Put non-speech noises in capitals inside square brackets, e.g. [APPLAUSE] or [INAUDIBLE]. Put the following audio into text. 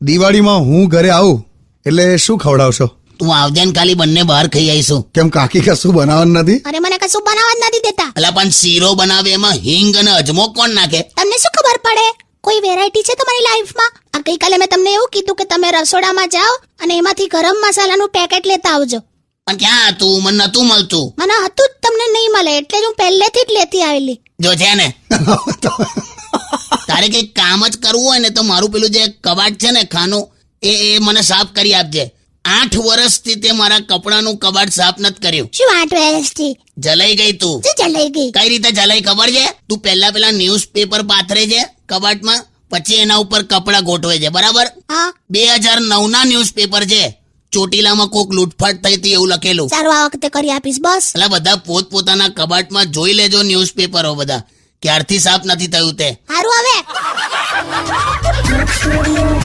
દિવાળીમાં હું ઘરે આવું એટલે શું ખવડાવશો? તું આવજે ને ખાલી બંને બહાર ખાઈ આવીશું. કેમ કાકી કશું બનાવવાનું નથી? અરે મને કશું બનાવવા જ નથી દેતા. અલા પણ શીરો બનાવે એમાં હિંગ અને અજમો કોણ નાખે? તમને શું ખબર પડે? કોઈ વેરાયટી છે તમારી લાઈફમાં આ ગઈકાલે મેં તમને એવું કીધું કે તમે રસોડામાં જાઓ અને એમાંથી ગરમ મસાલાનું પેકેટ લેતા આવજો. પણ ક્યાં હતું? મને નતું મળતું. મને હતું જ તમને નહીં મળે એટલે જ હું પહેલેથી જ લેતી આવેલી. જો છે ને. [LAUGHS] તારે કઈ કામ જ કરવું હોય ને તો મારું પેલું જે કબાટ છે ને ખાનું એ એ મને સાફ કરી આપજે. આઠ વર્ષથી તે મારા કપડાનું કબાટ સાફ નથી કર્યું. શું આઠ વર્ષથી? જલાઈ ગઈ તું. શું ચલાઈ ગઈ? કઈ રીતે જલાઈ ખબર છે? તું પહેલા પેલા ન્યૂઝપેપર પાથરે છે કબાટમાં પછી એના ઉપર કપડા ગોઠવે છે બરાબર? બે હજાર નવ ના ન્યૂઝપેપર છે. ચોટીલામાં કોક લૂંટફાટ થઈ હતી એવું લખેલું. સારું આ વખતે કરી આપીશ બસ. એટલે બધા પોત પોતાના કબાટમાં જોઈ લેજો ન્યૂઝપેપરો બધા. ક્યારથી સાફ નથી થયું તે? સારું હવે.